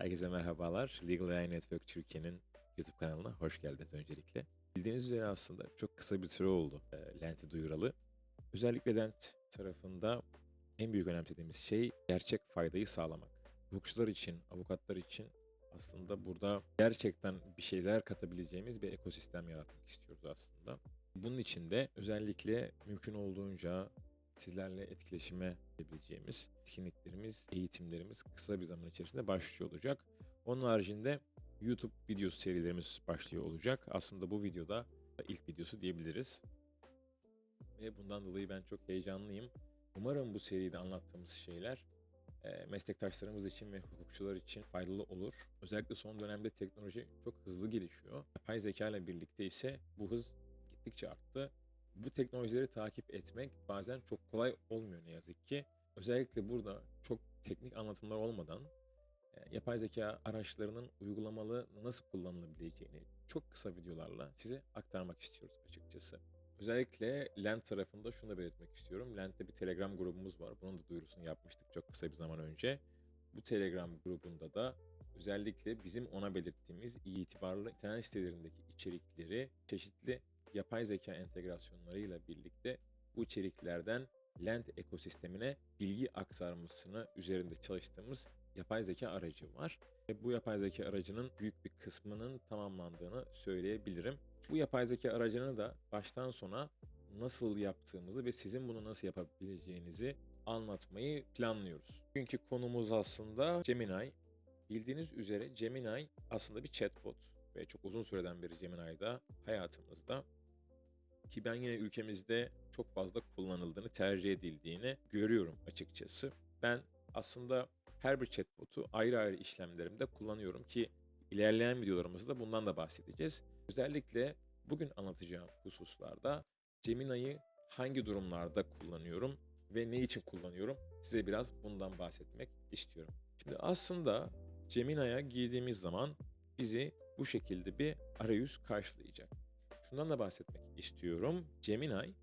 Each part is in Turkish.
Herkese merhabalar. Legal AI Network Türkiye'nin YouTube kanalına hoş geldiniz öncelikle. Bildiğiniz üzere aslında çok kısa bir süre oldu e, Lent'i duyuralı. Özellikle Lent tarafında en büyük önemsediğimiz şey gerçek faydayı sağlamak. Hukukçular için, avukatlar için aslında burada gerçekten bir şeyler katabileceğimiz bir ekosistem yaratmak istiyoruz aslında. Bunun için de özellikle mümkün olduğunca sizlerle etkileşime edebileceğimiz etkinliklerimiz, eğitimlerimiz kısa bir zaman içerisinde başlıyor olacak. Onun haricinde YouTube videosu serilerimiz başlıyor olacak. Aslında bu videoda ilk videosu diyebiliriz. Ve bundan dolayı ben çok heyecanlıyım. Umarım bu seride anlattığımız şeyler e, meslektaşlarımız için ve hukukçular için faydalı olur. Özellikle son dönemde teknoloji çok hızlı gelişiyor. Yapay zeka ile birlikte ise bu hız gittikçe arttı. Bu teknolojileri takip etmek bazen çok kolay olmuyor ne yazık ki. Özellikle burada çok teknik anlatımlar olmadan e, yapay zeka araçlarının uygulamalı nasıl kullanılabileceğini çok kısa videolarla size aktarmak istiyoruz açıkçası. Özellikle Lent tarafında şunu da belirtmek istiyorum. Lent'te bir Telegram grubumuz var. Bunun da duyurusunu yapmıştık çok kısa bir zaman önce. Bu Telegram grubunda da özellikle bizim ona belirttiğimiz itibarlı internet sitelerindeki içerikleri çeşitli yapay zeka entegrasyonlarıyla birlikte bu içeriklerden Lent ekosistemine bilgi aktarmasını üzerinde çalıştığımız yapay zeka aracı var. Ve bu yapay zeka aracının büyük bir kısmının tamamlandığını söyleyebilirim. Bu yapay zeka aracını da baştan sona nasıl yaptığımızı ve sizin bunu nasıl yapabileceğinizi anlatmayı planlıyoruz. Bugünkü konumuz aslında Gemini. Bildiğiniz üzere Gemini aslında bir chatbot ve çok uzun süreden beri Gemini'da hayatımızda ki ben yine ülkemizde çok fazla kullanıldığını, tercih edildiğini görüyorum açıkçası. Ben aslında her bir chatbot'u ayrı ayrı işlemlerimde kullanıyorum ki ilerleyen videolarımızda bundan da bahsedeceğiz. Özellikle bugün anlatacağım hususlarda Gemini'yi hangi durumlarda kullanıyorum ve ne için kullanıyorum size biraz bundan bahsetmek istiyorum. Şimdi aslında Gemini'ye girdiğimiz zaman bizi bu şekilde bir arayüz karşılayacak. Şundan da bahsetmek istiyorum. Gemini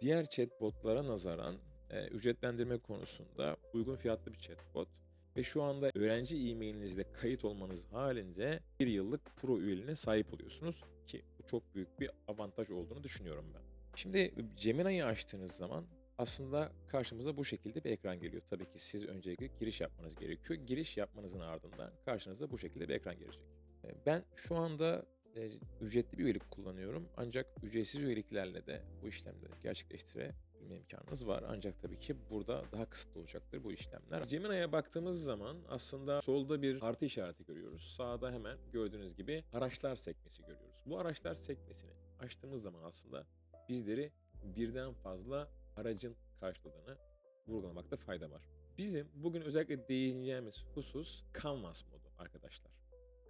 diğer chatbotlara nazaran e, ücretlendirme konusunda uygun fiyatlı bir chatbot ve şu anda öğrenci e-mailinizle kayıt olmanız halinde bir yıllık pro üyeliğine sahip oluyorsunuz ki bu çok büyük bir avantaj olduğunu düşünüyorum ben. Şimdi Gemini'yi açtığınız zaman aslında karşımıza bu şekilde bir ekran geliyor. Tabii ki siz öncelikle giriş yapmanız gerekiyor. Giriş yapmanızın ardından karşınıza bu şekilde bir ekran gelecek. E, Ben şu anda e, ücretli bir üyelik kullanıyorum. Ancak ücretsiz üyeliklerle de bu işlemleri gerçekleştirebilme imkanınız var. Ancak tabii ki burada daha kısıtlı olacaktır bu işlemler. Gemini'ye baktığımız zaman aslında solda bir artı işareti görüyoruz. Sağda hemen gördüğünüz gibi araçlar sekmesi görüyoruz. Bu araçlar sekmesini açtığımız zaman aslında bizleri birden fazla aracın karşıladığını vurgulamakta fayda var. Bizim bugün özellikle değineceğimiz husus Canvas modu arkadaşlar.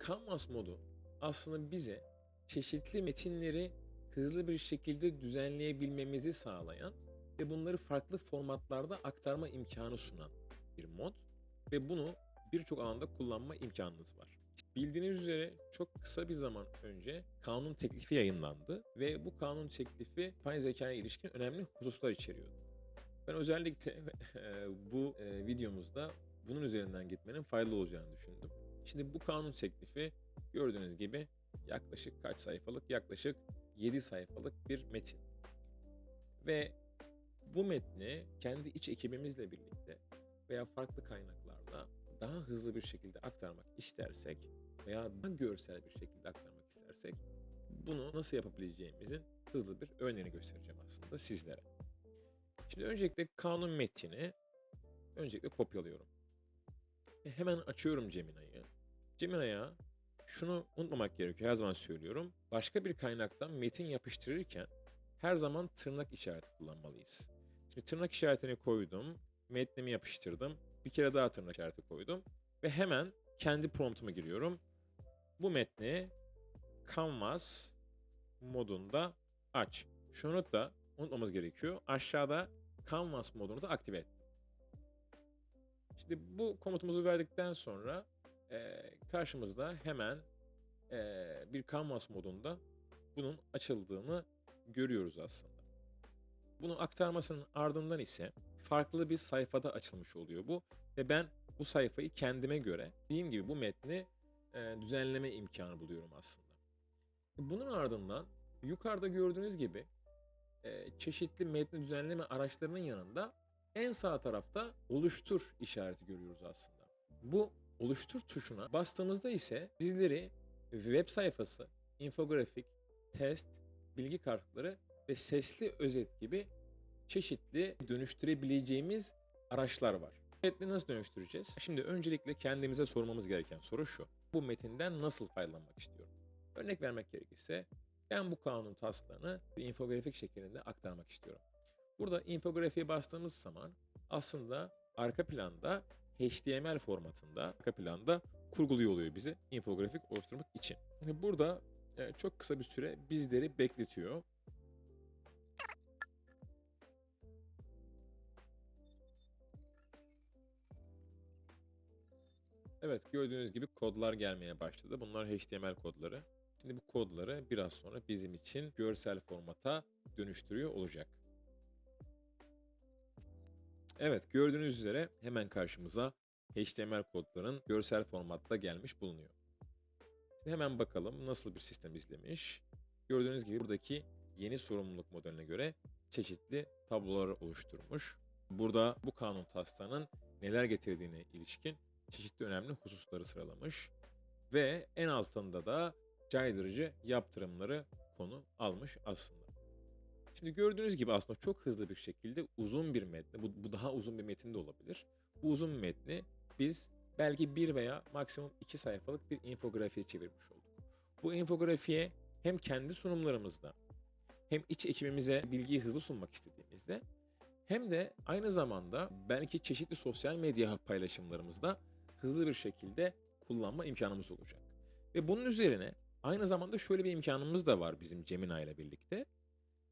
Canvas modu aslında bize çeşitli metinleri hızlı bir şekilde düzenleyebilmemizi sağlayan ve bunları farklı formatlarda aktarma imkanı sunan bir mod ve bunu birçok alanda kullanma imkanınız var. Bildiğiniz üzere çok kısa bir zaman önce kanun teklifi yayınlandı ve bu kanun teklifi yapay zekaya ilişkin önemli hususlar içeriyordu. Ben özellikle bu e, videomuzda bunun üzerinden gitmenin faydalı olacağını düşündüm. Şimdi bu kanun teklifi gördüğünüz gibi yaklaşık kaç sayfalık? Yaklaşık 7 sayfalık bir metin. Ve bu metni kendi iç ekibimizle birlikte veya farklı kaynaklarda daha hızlı bir şekilde aktarmak istersek veya daha görsel bir şekilde aktarmak istersek bunu nasıl yapabileceğimizin hızlı bir örneğini göstereceğim aslında sizlere. Şimdi öncelikle kanun metnini öncelikle kopyalıyorum. Ve hemen açıyorum Gemini'yi. Gemini'ye şunu unutmamak gerekiyor her zaman söylüyorum. Başka bir kaynaktan metin yapıştırırken her zaman tırnak işareti kullanmalıyız. Şimdi tırnak işaretini koydum, metnimi yapıştırdım, bir kere daha tırnak işareti koydum ve hemen kendi promptuma giriyorum. Bu metni Canvas modunda aç. Şunu da unutmamız gerekiyor. Aşağıda Canvas modunu da aktive ettim. Şimdi bu komutumuzu verdikten sonra e, karşımızda hemen e, bir Canvas modunda bunun açıldığını görüyoruz aslında. Bunu aktarmasının ardından ise farklı bir sayfada açılmış oluyor bu ve ben bu sayfayı kendime göre dediğim gibi bu metni e, düzenleme imkanı buluyorum aslında. Bunun ardından yukarıda gördüğünüz gibi e, çeşitli metni düzenleme araçlarının yanında en sağ tarafta oluştur işareti görüyoruz aslında. Bu oluştur tuşuna bastığımızda ise bizleri web sayfası, infografik, test, bilgi kartları ve sesli özet gibi çeşitli dönüştürebileceğimiz araçlar var. Metni nasıl dönüştüreceğiz? Şimdi öncelikle kendimize sormamız gereken soru şu. Bu metinden nasıl faydalanmak istiyorum? Örnek vermek gerekirse ben bu kanun taslağını bir infografik şeklinde aktarmak istiyorum. Burada infografiye bastığımız zaman aslında arka planda HTML formatında arka planda kurguluyor oluyor bizi infografik oluşturmak için. Burada e, çok kısa bir süre bizleri bekletiyor. Evet gördüğünüz gibi kodlar gelmeye başladı. Bunlar HTML kodları. Şimdi bu kodları biraz sonra bizim için görsel formata dönüştürüyor olacak. Evet gördüğünüz üzere hemen karşımıza HTML kodların görsel formatta gelmiş bulunuyor. Şimdi hemen bakalım nasıl bir sistem izlemiş. Gördüğünüz gibi buradaki yeni sorumluluk modeline göre çeşitli tablolar oluşturmuş. Burada bu kanun taslağının neler getirdiğine ilişkin çeşitli önemli hususları sıralamış. Ve en altında da caydırıcı yaptırımları konu almış aslında. Şimdi gördüğünüz gibi aslında çok hızlı bir şekilde uzun bir metni, bu, bu daha uzun bir metin de olabilir. Bu uzun metni biz belki bir veya maksimum iki sayfalık bir infografiye çevirmiş olduk. Bu infografiye hem kendi sunumlarımızda hem iç ekibimize bilgiyi hızlı sunmak istediğimizde hem de aynı zamanda belki çeşitli sosyal medya paylaşımlarımızda hızlı bir şekilde kullanma imkanımız olacak. Ve bunun üzerine aynı zamanda şöyle bir imkanımız da var bizim Gemini ile birlikte.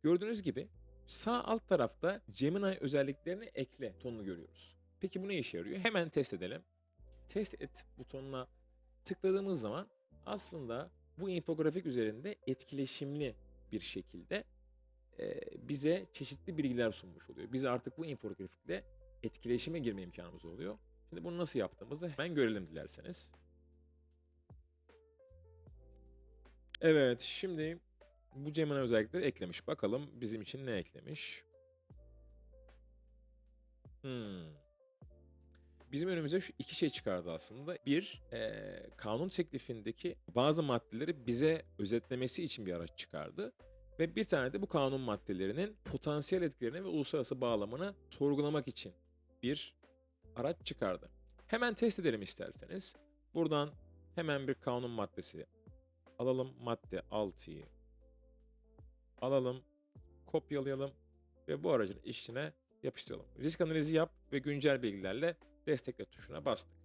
Gördüğünüz gibi sağ alt tarafta Gemini özelliklerini ekle tonunu görüyoruz. Peki bu ne işe yarıyor? Hemen test edelim. Test et butonuna tıkladığımız zaman aslında bu infografik üzerinde etkileşimli bir şekilde e, bize çeşitli bilgiler sunmuş oluyor. Biz artık bu infografikle etkileşime girme imkanımız oluyor. Şimdi bunu nasıl yaptığımızı hemen görelim dilerseniz. Evet, şimdi bu Gemini özellikleri eklemiş. Bakalım bizim için ne eklemiş? Hmm. Bizim önümüze şu iki şey çıkardı aslında. Bir, eee, kanun teklifindeki bazı maddeleri bize özetlemesi için bir araç çıkardı. Ve bir tane de bu kanun maddelerinin potansiyel etkilerini ve uluslararası bağlamını sorgulamak için bir araç çıkardı. Hemen test edelim isterseniz. Buradan hemen bir kanun maddesi alalım. Madde 6'yı alalım, kopyalayalım ve bu aracın içine yapıştıralım. Risk analizi yap ve güncel bilgilerle destekle tuşuna bastık.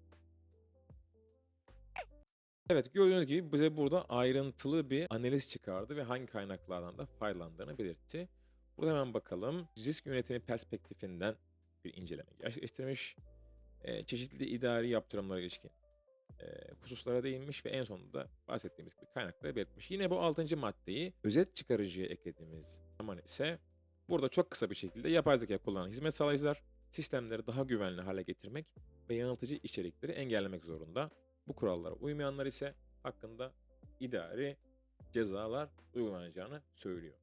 Evet gördüğünüz gibi bize burada ayrıntılı bir analiz çıkardı ve hangi kaynaklardan da faydalandığını belirtti. Burada hemen bakalım. Risk yönetimi perspektifinden bir inceleme gerçekleştirmiş. Ee, çeşitli idari yaptırımlara ilişkin e, hususlara değinmiş ve en sonunda da bahsettiğimiz gibi kaynakları belirtmiş. Yine bu 6. maddeyi özet çıkarıcıya eklediğimiz zaman ise burada çok kısa bir şekilde yapay zeka kullanan hizmet sağlayıcılar sistemleri daha güvenli hale getirmek ve yanıltıcı içerikleri engellemek zorunda. Bu kurallara uymayanlar ise hakkında idari cezalar uygulanacağını söylüyor.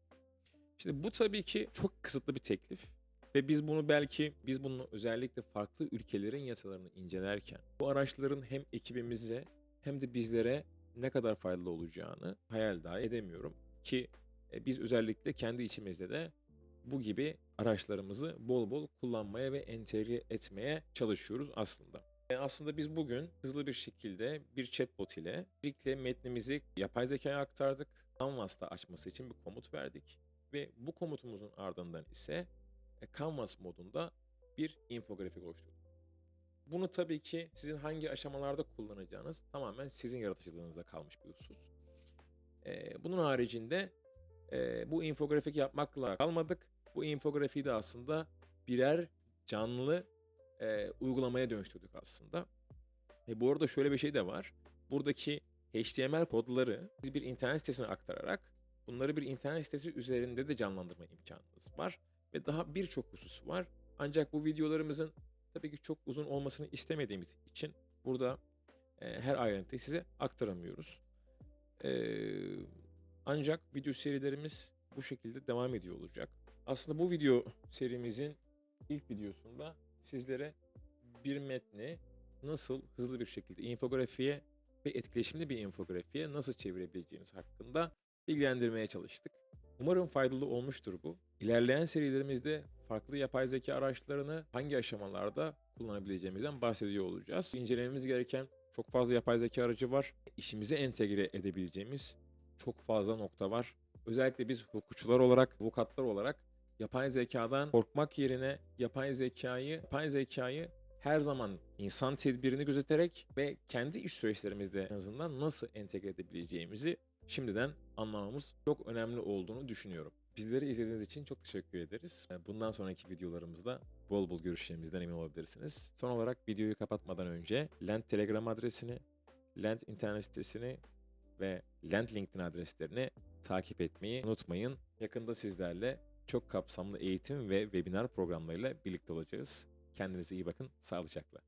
Şimdi bu tabii ki çok kısıtlı bir teklif ve biz bunu belki biz bunu özellikle farklı ülkelerin yasalarını incelerken bu araçların hem ekibimize hem de bizlere ne kadar faydalı olacağını hayal dahi edemiyorum ki e, biz özellikle kendi içimizde de bu gibi araçlarımızı bol bol kullanmaya ve entegre etmeye çalışıyoruz aslında. E aslında biz bugün hızlı bir şekilde bir chatbot ile birlikte metnimizi yapay zekaya aktardık. Canvas'ta açması için bir komut verdik ve bu komutumuzun ardından ise Canvas modunda bir infografik oluşturduk. Bunu tabii ki sizin hangi aşamalarda kullanacağınız tamamen sizin yaratıcılığınıza kalmış bir husus. E, bunun haricinde e, bu infografik yapmakla kalmadık. Bu infografiği de aslında birer canlı e, uygulamaya dönüştürdük aslında. E, bu arada şöyle bir şey de var. Buradaki HTML kodları bir internet sitesine aktararak bunları bir internet sitesi üzerinde de canlandırma imkanınız var ve daha birçok husus var. Ancak bu videolarımızın tabii ki çok uzun olmasını istemediğimiz için burada e, her ayrıntıyı size aktaramıyoruz. E, ancak video serilerimiz bu şekilde devam ediyor olacak. Aslında bu video serimizin ilk videosunda sizlere bir metni nasıl hızlı bir şekilde infografiye ve etkileşimli bir infografiye nasıl çevirebileceğiniz hakkında bilgilendirmeye çalıştık. Umarım faydalı olmuştur bu. İlerleyen serilerimizde farklı yapay zeka araçlarını hangi aşamalarda kullanabileceğimizden bahsediyor olacağız. İncelememiz gereken çok fazla yapay zeka aracı var. İşimize entegre edebileceğimiz çok fazla nokta var. Özellikle biz hukukçular olarak, avukatlar olarak yapay zekadan korkmak yerine yapay zekayı, yapay zekayı her zaman insan tedbirini gözeterek ve kendi iş süreçlerimizde en azından nasıl entegre edebileceğimizi şimdiden anlamamız çok önemli olduğunu düşünüyorum. Bizleri izlediğiniz için çok teşekkür ederiz. Bundan sonraki videolarımızda bol bol görüşeceğimizden emin olabilirsiniz. Son olarak videoyu kapatmadan önce Lent Telegram adresini, Lent internet sitesini ve Lent LinkedIn adreslerini takip etmeyi unutmayın. Yakında sizlerle çok kapsamlı eğitim ve webinar programlarıyla birlikte olacağız. Kendinize iyi bakın, sağlıcakla.